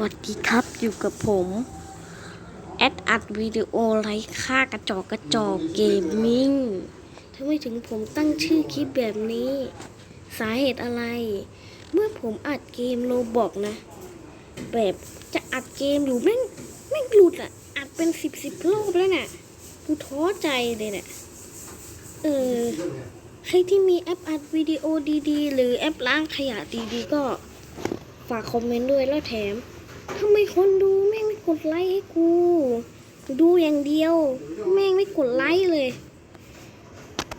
วัสดีครับอยู่กับผม แอดอัดวิดีโอไร้ค่ากระจอกกระจอกเกมมิ่งทำไมถึงผมตั้งชื่อคลิปแบบนี้ สาเหตุอะไร เมื่อผมอัดเกมโลบอกนะ แบบจะอัดเกมอยู่แม่งแม่งหลุดอะอัดเป็นสิบสิบรอบแล้วนี่ยกูท้อใจเลยนี่ยเออใครที่มีแอปอัดวิดีโอดีๆ หรือแอปล้างขยะดีๆ ก็ฝากคอมเมนต์ด้วยแล้วแถม ทำไมคนดูแม่งไม่กดไลค์ให้กู ดูอย่างเดียว แม่งไม่กดไลค์เลย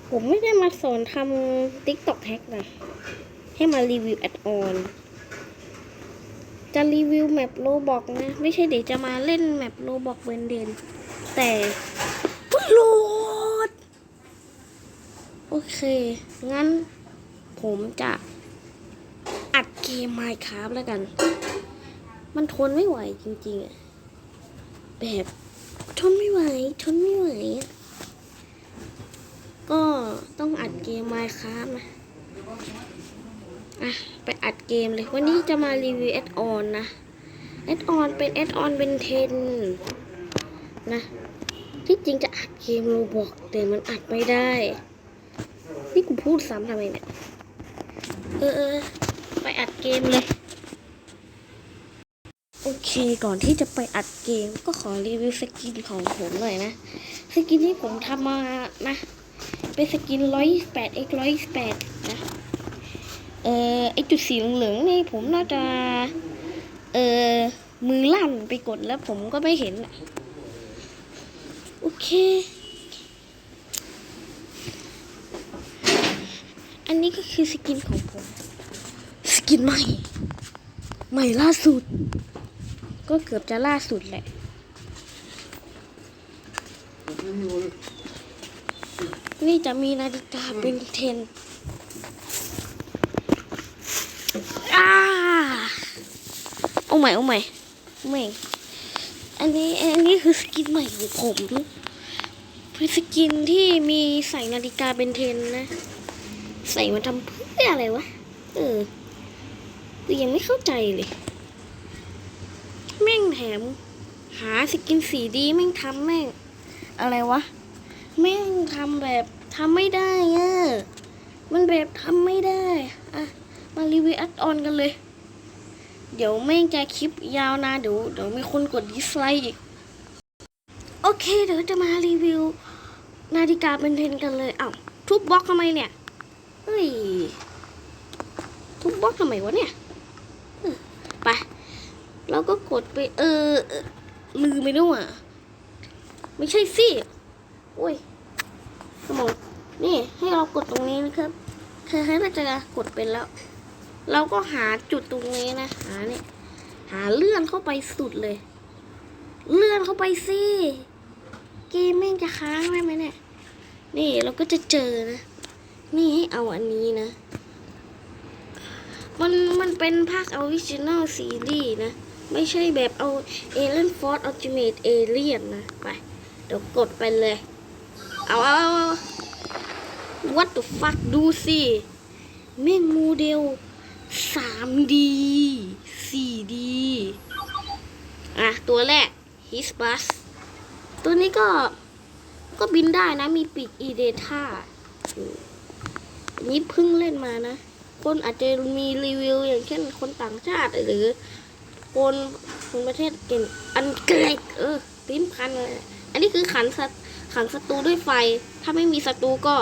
ผมไม่ได้มาสอนทำ TikTok แฮกนะ ให้มารีวิวแอดออนจะรีวิวแมปโลบอกนะ ไม่ใช่เดี๋ยวจะมาเล่นแมปโลบอกเวนเดน แต่ก็โหลด โอเค งั้นผมจะอัดเกมไมค์ครับแล้วกัน มันทนไม่ไหวจริงๆอะแบบทนไม่ไหวทนไม่ไหว ก็ต้องอัดเกมไมค์ครับนะอะไปอัดเกมเลย วันนี้จะมารีวิวแอดออนนะแอดออนเป็นแอดออนเป็นเทนนะ ที่จริงจะอัดเกมโรบอกแต่มันอัดไม่ได้ นี่กูพูดซ้ำทำไมเนี่ย เออเออไปอัดเกมเลย โอเคก่อนที่จะไปอัดเกมก็ขอรีวิวสกินของผมหน่อยนะ สกินที่ผมทำมานะ เป็นสกิน 128 x 128 นะ เออไอจุดสีเหลืองๆนี่ผมน่าจะ เออมือลั่นไปกดแล้วผมก็ไม่เห็นอะโอเค อันนี้ก็คือสกินของผม สกินใหม่ ใหม่ล่าสุด ก็เกือบจะล่าสุดแหละ นี่จะมีนาฬิกาเป็นเทนอ้าเอาใหม่เอาใหม่เอาใหม่อันนี้อันนี้คือสกินใหม่ของผมเป็นสกินที่มีใส่นาฬิกาเป็นเทนนะ ใส่มาทำเพื่ออะไรวะ เออยังไม่เข้าใจเลย แถม หาสกินสีดีแม่งทำแม่ง อะไรวะ แม่งทำแบบทำไม่ได้อะมันแบบทำไม่ได้อะมารีวิวแอดออนกันเลย เดี๋ยวแม่งจะคลิปยาวนะเดี๋ยวเดี๋ยวมีคนกดดิสไลค์อีก โอเคเดี๋ยวจะมารีวิว นาฬิกาเป็นเทนกันเลยอ้าวทุบบล็อกทำไมเนี่ยเฮ้ยทุบบล็อกทำไมวะเนี่ยไป เราก็กดไปเออเออลืมไปด้วยอะ ไม่ใช่สิโอ้ยสมองนี่ให้เรากดตรงนี้นะครับคือให้เราจะกดเป็นแล้ว เราก็หาจุดตรงนี้นะหาเนี่ย หาเลื่อนเข้าไปสุดเลย เลื่อนเข้าไปสิเกมแม่งจะค้างได้ไหมเนี่ย นี่เราก็จะเจอนะ นี่ให้เอาอันนี้นะ มันมันเป็นภาคออริจิน l ลซีรีส์นะ ไม่ใช่แบบเอา Alien Force Ultimate Alien นะ ไป เดี๋ยวกดไปเลย เอาเอาเอา What the fuck ดูสิแม่งโมเดล 3D 4D อะ ตัวแรก His Bus ตัวนี้ก็ ก็บินได้นะ มีปีกอีเดท่าอันนี้เพิ่งเล่นมานะ คนอาจจะมีรีวิวอย่างเช่นคนต่างชาติหรือ คนคนประเทศเก่งอังกฤษเออปิ้นพันเลยอันนี้คือขันสัตขันศัตรูด้วยไฟ ถ้าไม่มีศัตรูก็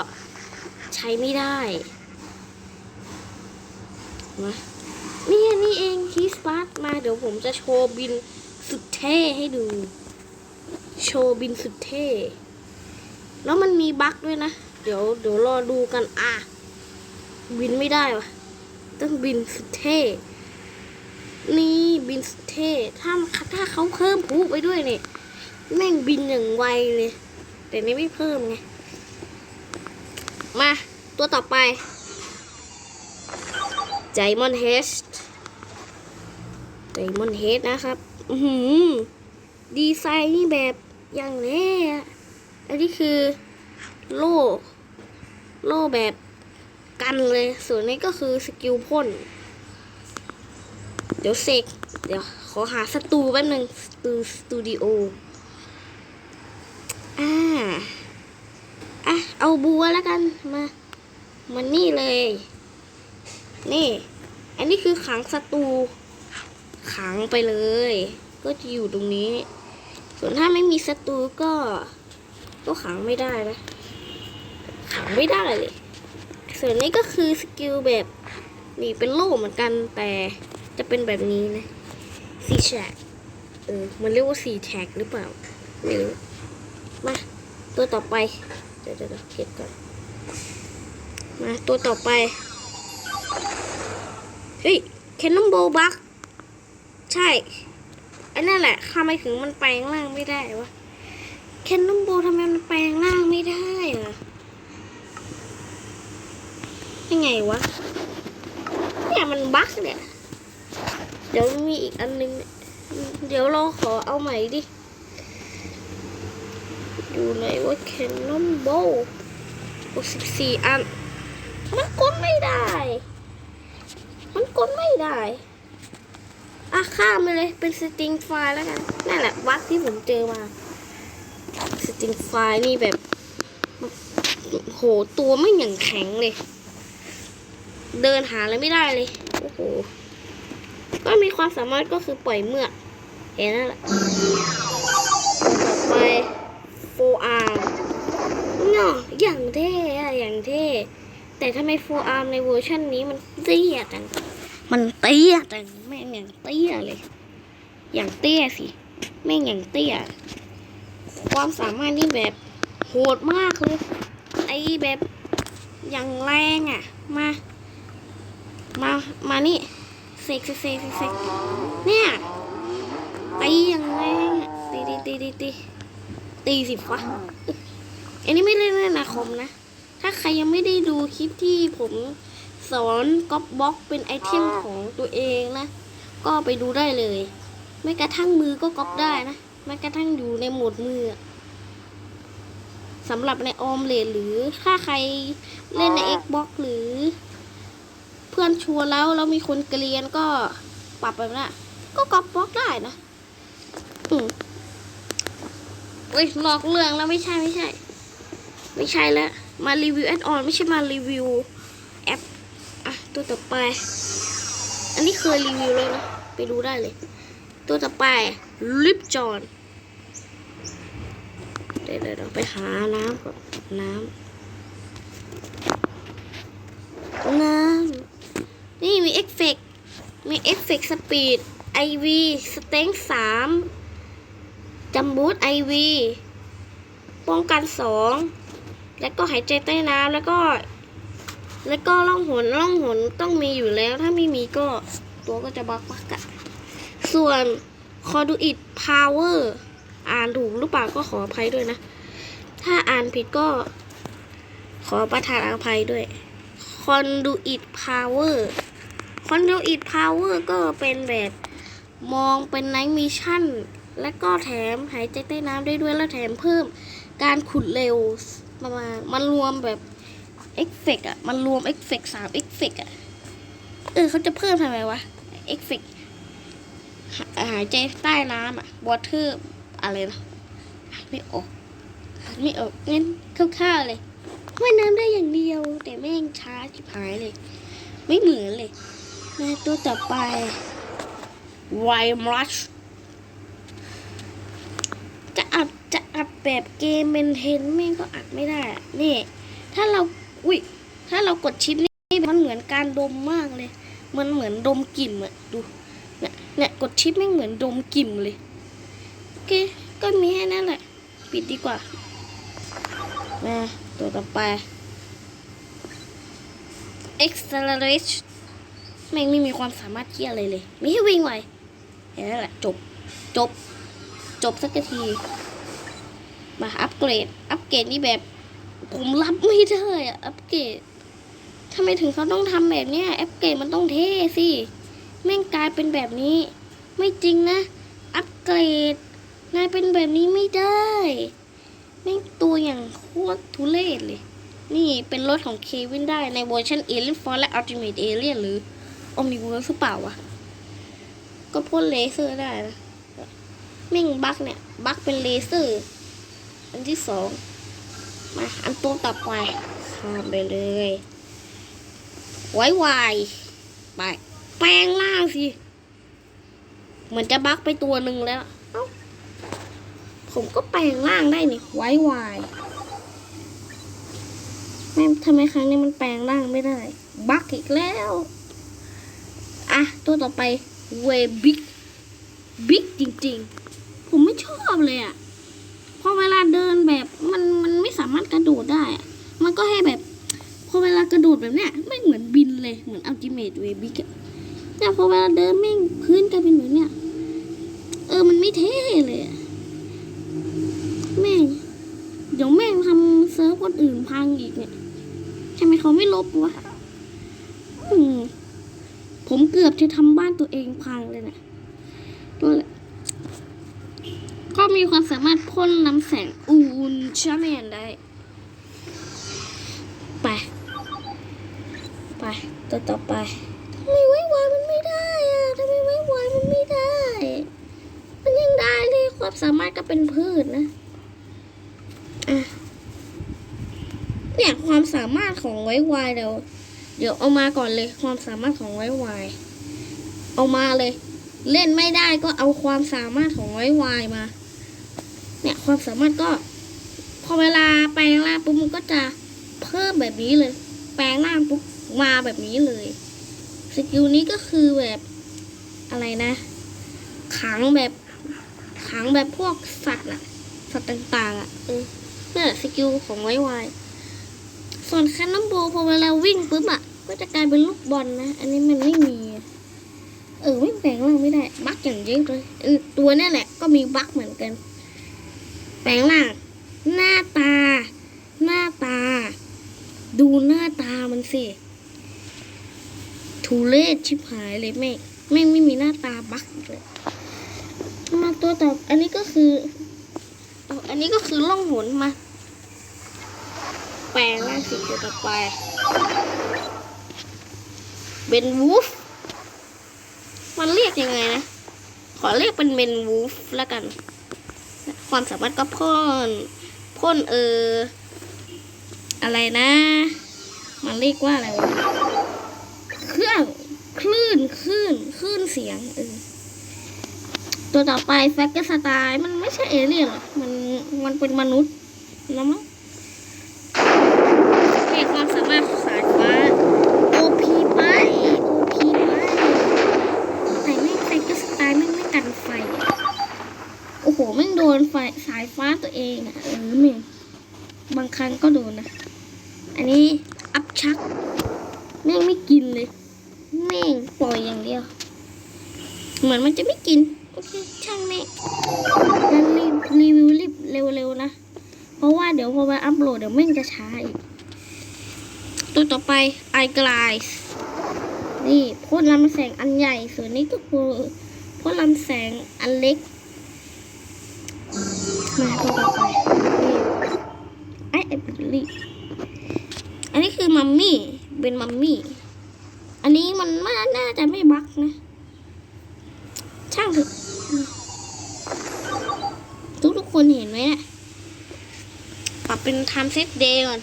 ใช้ไม่ได้มานี่นี่เองทีสปาร์ตมาเดี๋ยวผมจะโชว์บินสุดเท่ให้ดู โชว์บินสุดเท่ แล้วมันมีบั๊กด้วยนะ เดี๋ยวเดี๋ยวรอดูกันอะ บินไม่ได้วะต้องบินสุดเท่ นี่บินสุดเท่ถ้าถ้าเขาเพิ่มพูไปด้วยเนี่ยแม่งบินอย่างไวเลย แต่นี่ไม่เพิ่มไง มา ตัวต่อไปไ i มอนเฮสไ i มอนเฮดนะครับอือหือดีไซน์นี่แบบอย่างแน่อะอันนี้คือโล่โล่แบบกันเลย ส่วนนี้ก็คือสกิลพ่น เดี๋ยวเสกเดี๋ยวขอหาสตูแป๊บนึงสตูสตูดิโออ่าอะเอาบัวแล้วกันมามานี่เลย นี่ อันนี้คือขังศัตรูขังไปเลย ก็จะอยู่ตรงนี้ ส่วนถ้าไม่มีศัตรูก็ ก็ขังไม่ได้นะ ขังไม่ได้เลย ส่วนนี้ก็คือสกิลแบบนี่เป็นโล่เหมือนกันแต่ จะเป็นแบบนี้นะซีแท็กเออมันเรียกว่าซีแท็กหรือเปล่าไม่รู้มาตัวต่อไปเดี๋ยวเดี๋ยวเก็บก่อนมาตัวต่อไปเฮ้ยแคนนอนโบบักใช่อันนั่นแหละทำไมถึงมันแปลงร่างไม่ได้วะแคนนอนโบทำไมมันแปลงร่างไม่ได้อะยังไงวะเนี่ยมันบักเนี่ย ดี๋ยวมีอีกอันนึงเนี่ยเดี๋ยวเราขอเอาใหม่ดิ อยู่ไหนว่าแคนนอนโบสิบสี่อัน มันกดไม่ได้ มันกดไม่ได้อะข้ามไปเลยเป็นสตริงไฟล์แล้วกัน นั่นแหละวักที่ผมเจอมา สตริงไฟล์นี่แบบ โหตัวไม่อย่างแข็งเลย เดินหาอะไรไม่ได้เลย โอ้โห ก็มีความสามารถก็คือปล่อยเมือกเห็นนั่นแหละต่อไปโฟอาร์เนาะอย่างเท่อะอย่างเท่ แต่ทำไมโฟอาร์ในเวอร์ชันนี้มันเตี้ยจังมันเตี้ยจังแม่งอย่างเตี้ยเลย อย่างเตี้ยสิแม่งอย่างเตี้ย ความสามารถนี่แบบโหดมากเลยไอ้แบบอย่างแรงอะ มา มา มานี่ เสกเสกเสกเสกเสกเนี่ยตีอย่างแรงตีตีตีตีตีตีสิวะอันนี้ไม่เล่นในนาคมนะ ถ้าใครยังไม่ได้ดูคลิปที่ผมสอนก๊อปบล็อกเป็นไอเทมของตัวเองนะ ก็ไปดูได้เลย ไม่กระทั่งมือก็ก๊อปได้นะไม่กระทั่งอยู่ในโหมดมือสำหรับในออมเลนหรือถ้าใครเล่นใน Xbox หรือ พื่อนชวนแล้วแล้วมีคนเกลียนก็ปรับแบบนั้นอะก็ก๊อปบล็อกได้นะ อืมเฮ้ยหลอกเรื่องแล้วไม่ใช่ไม่ใช่ ไม่ใช่แล้ว มารีวิวแอดออนไม่ใช่มารีวิวแอปอะตัวต่อไป อันนี้เคยรีวิวเลยนะไปดูได้เลย ตัวต่อไปลิปจอนเดี๋ยวเดี๋ยวเดี๋ยวไปหาน้ำก่อนน้ำ น้ำ นี่มีเอฟเฟกมีเอฟเฟกสปีดไอวีสเต็งสามจัมบูทไอวีป้องกันสองแล้วก็หายใจใต้น้ำแล้วก็ แล้วก็ล่องหนล่องหนต้องมีอยู่แล้ว ถ้าไม่มีก็ตัวก็จะบักบักอะส่วนคอดูอิดพาวเวอร์อ่านถูกหรือเปล่าก็ขออภัยด้วยนะ ถ้าอ่านผิดก็ ขอประทานอภัยด้วยคอนดูอิดพาวเวอร์ คอนดูอิดพาวเวอร์ก็เป็นแบบมองเป็นไนท์มิชั่น และก็แถมหายใจใต้น้ำได้ด้วยแล้วแถมเพิ่มการขุดเร็วประมาณมันรวมแบบเอฟเฟกอะมันรวมเอฟเฟกสามเอฟเฟกอะเออเขาจะเพิ่มทำไมวะเอฟเฟกหายใจใต้น้ำอะวอเตอร์อะไรนะไม่ออกไม่ออกงั้นคร่าวๆเลยว่ายน้ำได้อย่างเดียว แต่แม่งช้าชิบหายเลย ไม่เหมือนเลย มาตัวต่อไปไวมัชจะอัดจะอัดแบบเกมเมนเทนแม่งก็อัดไม่ได้อะนี่ ถ้าเราอุ้ยถ้าเรากดชิปนี่มันเหมือนการดมมากเลย มันเหมือนดมกลิ่นอะดูเนี่ยเนี่ยกดชิปแม่งเหมือนดมกลิ่นเลยโอเคก็มีแค่นั้นแหละ ปิดดีกว่ามาตัวต่อไป accelerate แม่งไม่มีความสามารถเที่ยอะไรเลย ไมีให้วิ่งไวแค่นั้นแหละจบ จบ จบสักที มาอัปเกรด อัปเกรดนี่แบบ ผมรับไม่ได้อะอัปเกรดทำไมถึงเขาต้องทำแบบเนี้ยอัปเกรดมันต้องเท่สิ แม่งกลายเป็นแบบนี้ ไม่จริงนะ อัปเกรดนายเป็นแบบนี้ไม่ได้แม่งตัวอย่างโคตรทุเรศเลย นี่เป็นรถของเควินได้ในเวอร์ชัน Alien Force และ Ultimate Alien หรือ Omniverse หรือเปล่าวะ ก็พ่นเลเซอร์ได้นะแม่งบักเนี่ย บักเป็นเลเซอร์ อันที่สองมาอันตัวต่อไปข้ามไปเลยไว้วไป แปลงล่างสิ เหมือนจะบักไปตัวหนึ่งแล้ว ผมก็แปลงร่างได้นี่ไว้วายแม่ทำไมครั้งนี้มันแปลงร่างไม่ได้ บักอีกแล้ว อะ ตัวต่อไปเวบิ๊กบิ๊กจริงๆ ผมไม่ชอบเลยอะ่ะพอเวลาเดินแบบมันมันไม่สามารถกระโดดได้อะมันก็ให้แบบพอเวลากระโดดแบบเนี้ยไม่เหมือนบินเลยเหมือนอัลติเมทเวบิ๊กอะแต่พอเวลาเดินแม่งพื้นกลายเป็นแบบเนี้ยเออมันไม่เท่เลยอะแม่งเดี๋ยวแม่งทำเซิร์ฟคนอื่นพังอีกเนี่ยทำไมเขาไม่ลบวะอืม ผมเกือบจะทำบ้านตัวเองพังเลยนะนั่นแหละก็มีความสามารถพ่นน้ำแสงอูนชาแมนได้ ไป ไปตัวต่อไปทำไมไว้วมันไม่ได้อะทำไมไว้วมันไม่ได้ มันยังได้เลยความสามารถก็เป็นพืชนะอะเนี่ยความสามารถของไว้วเดี๋ยว เดี๋ยวเอามาก่อนเลยความสามารถของไว้วายเอามาเลย เล่นไม่ได้ก็เอาความสามารถของไว้วายมา เนี่ยความสามารถก็ พอเวลาแปลงร่างปุ๊บมันก็จะเพิ่มแบบนี้เลย แปลงร่างปุ๊บมาแบบนี้เลยสกิลนี้ก็คือแบบอะไรนะ ขังแบบขังแบบพวกสัตว์อะสัตว์ต่างๆอะเออนี่นแหละสกิลของไว้วายส่วนแคนนอนโบพอเวลาวิ่งปุ๊บอะ ก็จะกลายเป็นลูกบอลนะ อันนี้มันไม่มี เออไม่แปลงร่างไม่ได้ บั๊กอย่างเยอะเลยเออตัวนี่แหละก็มีบั๊กเหมือนกัน แปลงร่าง หน้าตา หน้าตา ดูหน้าตามันสิทุเรศชิบหายเลยแม่แม่งไม่มีหน้าตาบั๊กเลยมาตัวต่ออันนี้ก็คืออาอันนี้ก็คือล่องหนมา แปลงร่างสีตัวต่อไป เป็นวูฟมันเรียกยังไงนะ ขอเรียกเป็นเมนวูฟแล้วกัน ความสามารถก็พ่นพ่นเออ อะไรนะ มันเรียกว่าอะไรวะเครื่องคลื่นคลื่นคลื่นเสียงเออตัวต่อไปแฟกเกอร์สไตล์มันไม่ใช่เอเลี่ยนหรอกมันมันเป็นมนุษย์นะมั้ง ให้ความสามารถสายฟ้า OP ไป OP ไปแต่แม่งไฟก็สไตล์แม่งไม่กันไฟอะโอ้โหแม่งโดนไฟสายฟ้าตัวเองอะเออแม่งบางค รั้งก็โดนนะ อันนี้อัพชัก แม่งไม่กินเลย แม่งปล่อยอย่างเดียว เหมือนมันจะไม่กิน โอเค ช่างแม่ฉันรีบรีวิวรีบเร็วๆนะ เพราะว่าเดี๋ยวพอไปอัพโหลดเดี๋ยวแม่งจะช้าอีก ตัวต่อไปไอกลายนี่พ่นลำแสงอันใหญ่ ส่วนนี้ก็คือพ่นลำแสงอันเล็ก มาตัวต่อไป นี่ อันนี้คือมัมมี่ เป็นมัมมี่ อันนี้มันม่น่าจะไม่บั๊กนะ ช่างเถอะทุกทุกคนเห็นไหมเนี่ยปรับเป็น time set day ก่อน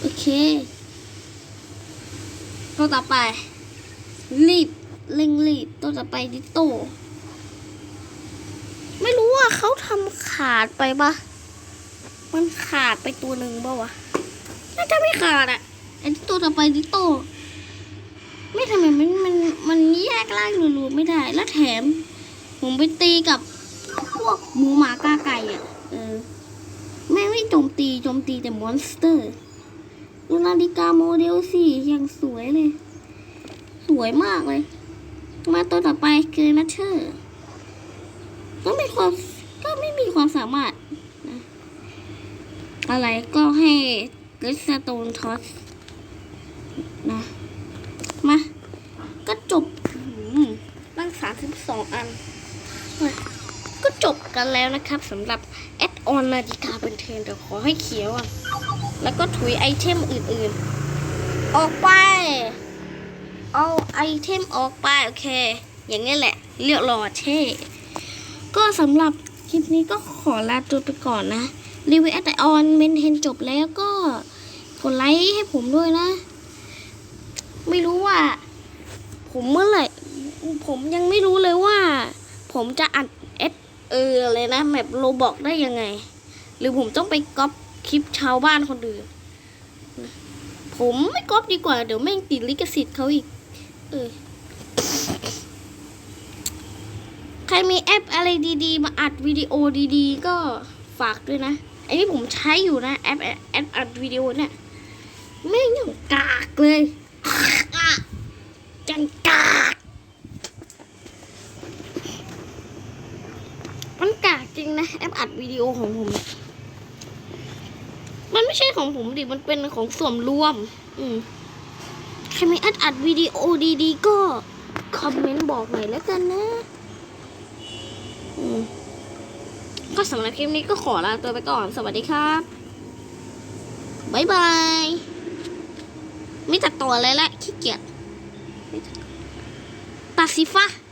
โอเคตัวต่อไป รีบเร่งรีบตัวต่อไปดิโต ไม่รู้ว่าเขาทำขาดไปปะ มันขาดไปตัวหนึ่งปะวะน่าจะไม่ขาดอะไอ้ตัวต่อไปดิโต ไม่ทำไมมันมันมันแยกล่างรูๆไม่ได้ แล้วแถม ผมไปตีกับพวกหมูหมากาไก่อะเออแม่งไม่โจมตีโจมตีแต่มอนสเตอร์ดูนาฬิกาโมเดลสี่ยังสวยเลย สวยมากเลย มาตัวต่อไปคือนัชเชอร์ก็มีความก็ไม่มีความสามารถนะ อะไรก็ให้เกรสโตนทอสนะมา ก็จบตั้งสามสิบสองอัน ก็จบกันแล้วนะครับสำหรับแอดออนนาฬิกาเป็นเทนเดี๋ยวขอให้เขียวอะ แล้วก็ถุยไอเทมอื่นๆ ออกไป เอาไอเทมออกไป โอเค อย่างนี้แหละ เรียกรอเช่ก็สำหรับคลิปนี้ก็ขอลาตัวไปก่อนนะ รีวิวแอดออนเมนเทนจบแล้วก็กดไลค์ให้ผมด้วยนะ ไม่รู้ว่า ผมเมื่อไหร่ ผมยังไม่รู้เลยว่า ผมจะอัดเอสเอออะไรนะแมปโลบอกได้ยังไง หรือผมต้องไปก๊อปคลิปชาวบ้านคนอื่นผมไม่ก๊อปดีกว่า เดี๋ยวแม่งติดลิขสิทธิ์เขาอีก เออ ใครมีแอปอะไรดีๆ มาอัดวิดีโอดีๆ ก็ฝากด้วยนะ อ้นี่ผมใช้อยู่นะแอปแอปอัดวิดีโอเนี่ยแม่งย่างกากเลยจังกากมันกากจริงนะแอปอัดวิดีโอของผม มันไม่ใช่ของผมดิมันเป็นของส่วนรวม อืมใครมีอัดอัดวิดีโอดีๆก็คอมเมนต์บอกหน่อยแล้วกันนะ อืม ก็สำหรับคลิปนี้ก็ขอลาตัวไปก่อน สวัสดีครับบายบายไม่ตัดตัวเลยละขี้เกียจตัดสิฟ้า